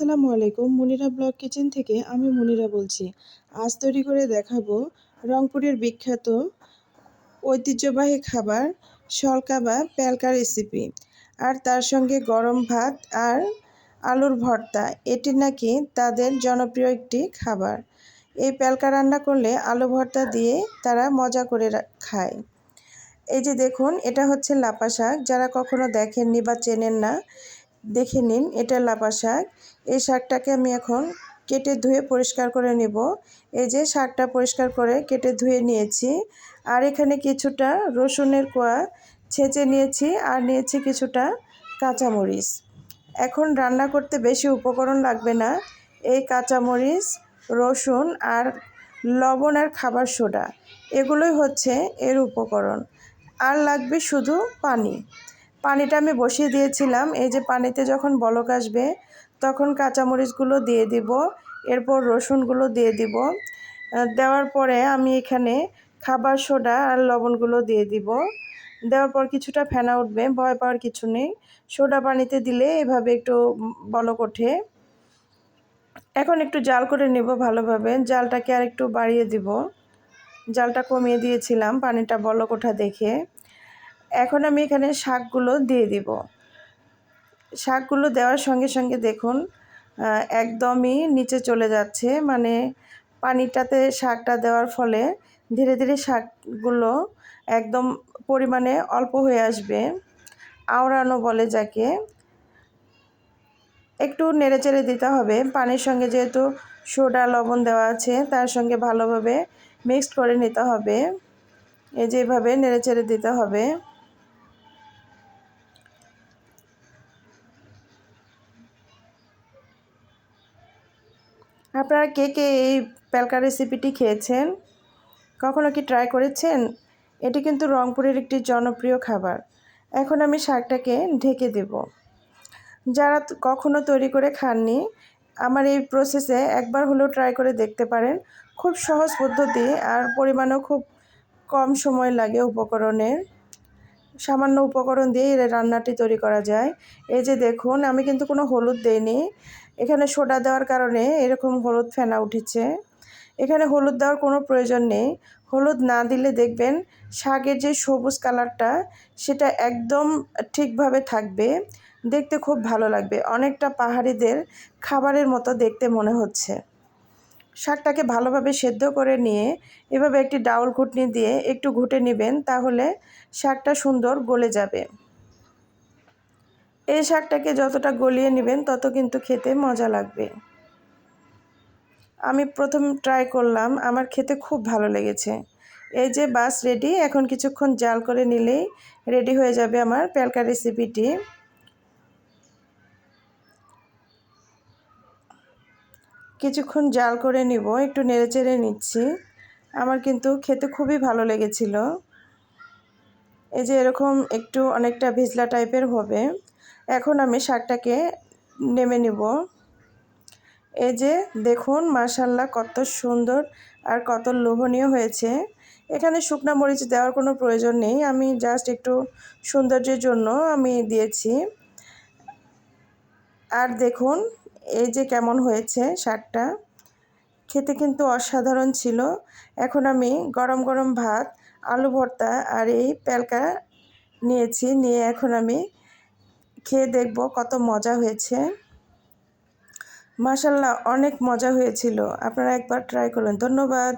আসসালামু আলাইকুম, মুনিরা blog kitchen থেকে আমি মুনিরা বলছি। আজ তৈরি করে দেখাবো রংপুরের বিখ্যাত ঐতিহ্যবাহী খাবার শলকা বা প্যালকা রেসিপি। আর তার সঙ্গে গরম ভাত আর আলুর ভর্তা, এটি নাকি তাদের জনপ্রিয় একটি খাবার। এই প্যালকা রান্না করলে আলু ভর্তা দিয়ে তারা মজা করে খায়। এই যে দেখুন, এটা হচ্ছে লাপা শাক যারা কখনো দেখেননি বা চেনেন না দেখে নিন, এটা লাপা শাক। এই শাকটাকে আমি এখন কেটে ধুয়ে পরিষ্কার করে নেব। এই যে শাকটা পরিষ্কার করে কেটে ধুয়ে নিয়েছি। আর এখানে কিছুটা রসুনের কোয়া ছেঁচে নিয়েছি আর নিয়েছি কিছুটা কাঁচামরিচ। এখন রান্না করতে বেশি উপকরণ লাগবে না। এই কাঁচামরিচ, রসুন আর লবণ আর খাবার সোডা, এগুলোই হচ্ছে এর উপকরণ। আর লাগবে শুধু পানি। পানিটা আমি বসিয়ে দিয়েছিলাম। এই যে পানিতে যখন বলক আসবে, তখন কাঁচামরিচগুলো দিয়ে দিব, এরপর রসুনগুলো দিয়ে দিব। দেওয়ার পরে আমি এখানে খাবার সোডা আর লবণগুলো দিয়ে দিব। দেওয়ার পর কিছুটা ফেনা উঠবে, ভয় পাওয়ার কিছু নেই। সোডা পানিতে দিলে এভাবে একটু বলক ওঠে। এখন একটু জাল করে নেব ভালোভাবে। জালটাকে আর একটু বাড়িয়ে দিব। জালটা কমিয়ে দিয়েছিলাম, পানিটা বলক ওঠা দেখে। এখন আমি এখানে শাকগুলো দিয়ে দিব। শাকগুলো দেওয়ার সঙ্গে সঙ্গে দেখুন একদমই নিচে চলে যাচ্ছে। মানে পানিটাতে শাকটা দেওয়ার ফলে ধীরে ধীরে শাকগুলো একদম পরিমাণে অল্প হয়ে আসবে। আওড়ানো বলে যাকে। একটু নেড়েচেড়ে দিতে হবে। পানির সঙ্গে যেহেতু সোডা, লবণ দেওয়া আছে, তার সঙ্গে ভালোভাবে মিক্সড করে নিতে হবে। এই যেভাবে নেড়েচেড়ে দিতে হবে। আপনারা কে কে এই প্যালকা রেসিপিটি খেয়েছেন? কখনো কি ট্রাই করেছেন? এটি কিন্তু রংপুরের একটি জনপ্রিয় খাবার। এখন আমি শাকটাকে ঢেকে দেব। যারা কখনো তৈরি করে খাননি, আমার এই প্রসেসে একবার হলেও ট্রাই করে দেখতে পারেন। খুব সহজ পদ্ধতি আর পরিমাণও খুব কম সময় লাগে উপকরণের। সামান্য উপকরণ দিয়ে রান্নাটি তৈরি করা যায়। এই যে দেখুন, আমি কিন্তু কোনো হলুদ দেইনি। এখানে সোডা দেওয়ার কারণে এরকম হলুদ ফেনা উঠেছে। এখানে হলুদ দেওয়ার কোনো প্রয়োজন নেই। হলুদ না দিলে দেখবেন শাকের যে সবুজ কালারটা, সেটা একদম ঠিকভাবে থাকবে। দেখতে খুব ভালো লাগবে। অনেকটা পাহাড়িদের খাবারের মতো দেখতে মনে হচ্ছে। শাকটাকে ভালোভাবে সেদ্ধ করে নিয়ে এভাবে একটি ডাউল ঘুটনি দিয়ে একটু ঘুটে নেবেন, তাহলে শাকটা সুন্দর গলে যাবে। এই শাকটাকে যতটা গলিয়ে নেবেন, তত কিন্তু খেতে মজা লাগবে। আমি প্রথম ট্রাই করলাম, আমার খেতে খুব ভালো লেগেছে। এই যে বাস রেডি এখন কিছুক্ষণ জাল করে নিলেই রেডি হয়ে যাবে আমার প্যালকা রেসিপিটি কিছুক্ষণ জাল করে নিব, একটু নেড়েচেড়ে নিচ্ছি। আমার কিন্তু খেতে খুবই ভালো লেগেছিল। এই যে এরকম একটু অনেকটা ভিজলা টাইপের হবে। এখন আমি শাকটাকে নেমে নিব। এই যে দেখুন মাশাল্লাহ কত সুন্দর আর কত লোভনীয় হয়েছে। এখানে শুকনা মরিচ দেওয়ার কোনো প্রয়োজন নেই, আমি জাস্ট একটু সৌন্দর্যের জন্য আমি দিয়েছি। আর দেখুন, এই যে কেমন হয়েছে শাকটা। খেতে কিন্তু অসাধারণ ছিল। এখন আমি গরম গরম ভাত, আলু ভর্তা আর এই প্যালকা নিয়েছি, নিয়ে এখন আমি খেয়ে দেখব কত মজা হয়েছে। মাসাল্লাহ অনেক মজা হয়েছিল। আপনারা একবার ট্রাই করুন। ধন্যবাদ।